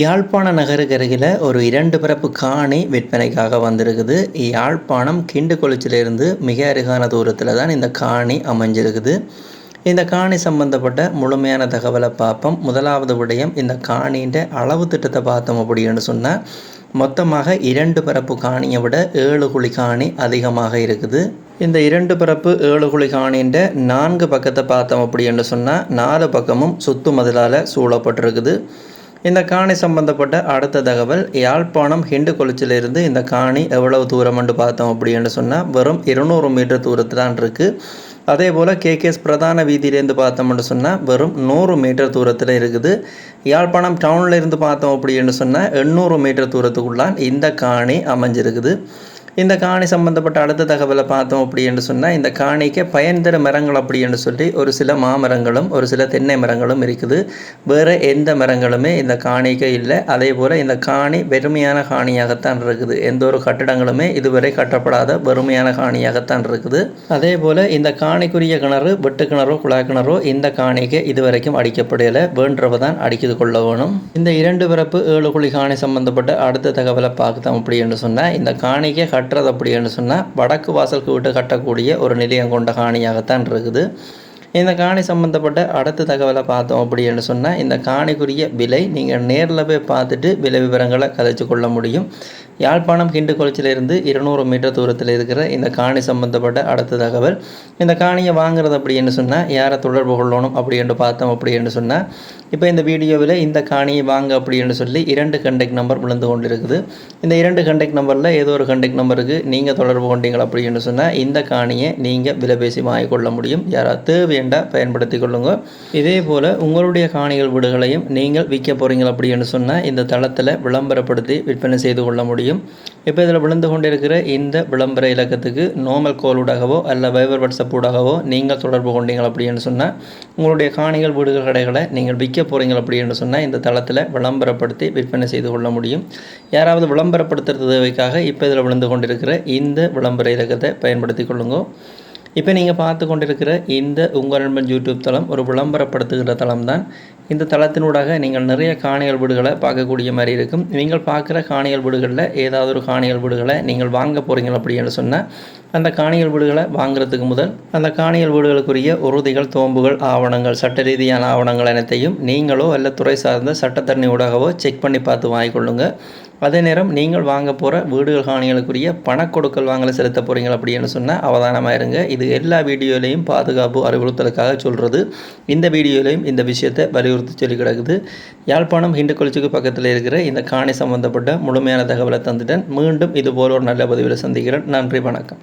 யாழ்ப்பாண நகருக்கு அருகில் ஒரு இரண்டு பிறப்பு காணி விற்பனைக்காக வந்திருக்குது. யாழ்ப்பாணம் கிண்டு கொளிச்சிலிருந்து மிக அருகான தூரத்தில் தான் இந்த காணி அமைஞ்சிருக்குது. இந்த காணி சம்பந்தப்பட்ட முழுமையான தகவலை பார்ப்போம். முதலாவது விடயம் இந்த காணின்ற அளவு திட்டத்தை பார்த்தோம் அப்படின்னு சொன்னால் மொத்தமாக இரண்டு பரப்பு காணியை விட ஏழு குழி காணி அதிகமாக இருக்குது. இந்த இரண்டு பரப்பு ஏழு குழி காணின்ற நான்கு பக்கத்தை பார்த்தோம் அப்படின்னு சொன்னால் நாலு பக்கமும் சுத்து மதிலால் சூழப்பட்டிருக்குது. இந்த காணி சம்பந்தப்பட்ட அடுத்த தகவல் யாழ்ப்பாணம் ஹிண்டு கொலிச்சிலிருந்து இந்த காணி எவ்வளவு தூரம் பார்த்தோம் அப்படின்னு சொன்னால் வெறும் இருநூறு மீட்டர் தூரத்தில் தான் இருக்குது அதே போல் கேகேஎஸ் பிரதான வீதியிலேருந்து பார்த்தோம்னு சொன்னால் வெறும் நூறு மீட்டர் தூரத்தில் இருக்குது. யாழ்ப்பாணம் டவுனில் இருந்து பார்த்தோம் அப்படின்னு சொன்னால் எண்ணூறு மீட்டர் தூரத்துக்குள்ளான் இந்த காணி அமைஞ்சிருக்குது. இந்த காணி சம்பந்தப்பட்ட அடுத்த தகவலை பார்த்தோம் அப்படி என்று சொன்னால் இந்த காணிக்கு பயன் தர மரங்கள் அப்படி என்று சொல்லி ஒரு சில மாமரங்களும் ஒரு சில தென்னை மரங்களும் இருக்குது. வேறு எந்த மரங்களுமே இந்த காணிக்கு இல்லை. அதே போல் இந்த காணி வெறுமையான காணியாகத்தான் இருக்குது. எந்த ஒரு கட்டிடங்களுமே இதுவரை கட்டப்படாத வெறுமையான காணியாகத்தான் இருக்குது. அதே போல் இந்த காணிக்குரிய கிணறு வெட்டு கிணறோ குழாய் கிணறோ இந்த காணிக்கு இதுவரைக்கும் அடிக்கப்படலை. வேண்டவ தான் அடிக்கிறது கொள்ள வேணும். இந்த இரண்டு பிறப்பு ஏழு குழி காணி சம்பந்தப்பட்ட அடுத்த தகவலை பார்த்தோம் அப்படி என்று சொன்னால் இந்த காணிக்கு கட்டுறது அப்படின்னு சொன்னால் வடக்கு வாசலுக்கு விட்டு கட்டக்கூடிய ஒரு நிலையம் கொண்ட காணியாகத்தான் இருக்குது. இந்த காணி சம்மந்தப்பட்ட அடுத்த தகவலை பார்த்தோம் அப்படின்னு சொன்னால் இந்த காணிக்குரிய விலை நீங்கள் நேரில் போய் பார்த்துட்டு விலை விவரங்களை கதைச்சு கொள்ள முடியும். யாழ்ப்பாணம் கிண்டு குளச்சிலிருந்து இருநூறு மீட்டர் தூரத்தில் இருக்கிற இந்த காணி சம்பந்தப்பட்ட அடுத்த தகவல். இந்த காணியை வாங்குறது அப்படின்னு சொன்னால் யாரை தொடர்பு கொள்ளணும் அப்படின்னு பார்த்தோம் அப்படின்னு சொன்னால் இப்போ இந்த வீடியோவில் இந்த காணியை வாங்க அப்படின்னு சொல்லி இரண்டு கண்டெக்ட் நம்பர் விழுந்து கொண்டு இருக்குது இந்த இரண்டு கண்டெக்ட் நம்பரில் ஏதோ ஒரு கண்டெக்ட் நம்பருக்கு நீங்கள் தொடர்பு கொண்டீங்க அப்படின்னு சொன்னால் இந்த காணியை நீங்கள் விலை பேசி வாங்கிக்கொள்ள முடியும். யாராவது தேவையண்டா பயன்படுத்தி கொள்ளுங்க. இதே போல் உங்களுடைய காணிகள் வீடுகளையும் நீங்கள் விற்க போகிறீங்க அப்படின்னு சொன்னால் இந்த தளத்தில் விளம்பரப்படுத்தி விற்பனை செய்து கொள்ள முடியும். இப்போ இதில் விழுந்து கொண்டிருக்கிற இந்த விளம்பர இலக்கத்துக்கு நார்மல் கோலூடாகவோ அல்ல வைபர் வாட்ஸ்அப் ஊடாகவோ நீங்கள் தொடர்பு கொண்டீங்க அப்படின்னு சொன்னால் உங்களுடைய காணிகள் வீடுகள் கடைகளை நீங்கள் விற்க போகிறீங்க அப்படின்னு சொன்னால் இந்த தளத்தில் விளம்பரப்படுத்தி விற்பனை செய்து கொள்ள முடியும். யாராவது விளம்பரப்படுத்துறது தேவைக்காக இப்போ இதில் விழுந்து கொண்டிருக்கிற இந்த விளம்பர இலக்கத்தை பயன்படுத்தி கொள்ளுங்க. இப்போ நீங்கள் பார்த்து கொண்டிருக்கிற இந்த உங்கள் நண்பன் யூடியூப் தளம் ஒரு விளம்பரப்படுத்துகிற தளம் தான் இந்த தளத்தினூடாக நீங்கள் நிறைய காணிகள் வீடுகளை பார்க்கக்கூடிய மாதிரி இருக்கும். நீங்கள் பார்க்குற காணிகள் வீடுகளில் ஏதாவது ஒரு காணிகள் வீடுகளை நீங்கள் வாங்க போகிறீங்க அப்படின்னு சொன்னால் அந்த காணிகள் வீடுகளை வாங்குறதுக்கு முதல் அந்த காணிகள் வீடுகளுக்குரிய உறுதிகள் தோம்புகள் ஆவணங்கள் சட்ட ரீதியான ஆவணங்கள் அனைத்தையும் நீங்களோ அல்ல துறை சார்ந்த சட்டத்தரணி ஊடாகவோ செக் பண்ணி பார்த்து வாங்கிக்கொள்ளுங்கள் அதே நேரம் நீங்கள் வாங்க போகிற வீடுகள் காணிகளுக்குரிய பணக்கொடுக்கல் வாங்கலை செலுத்த போகிறீங்க அப்படின்னு சொன்னால் அவதானமாக இருங்க. இது எல்லா வீடியோலையும் பாதுகாப்பு அறிவுறுத்தலுக்காக சொல்கிறது இந்த வீடியோலையும் இந்த விஷயத்தை வலியுறுத்தி சொல்லி கிடக்குது. யாழ்ப்பாணம் ஹிண்டு கொளிச்சுக்கு பக்கத்தில் இருக்கிற இந்த காணி சம்பந்தப்பட்ட முழுமையான தகவலை தந்துட்டேன். மீண்டும் இது போல ஒரு நல்ல பதிவில் சந்திக்கிறேன். நன்றி வணக்கம்.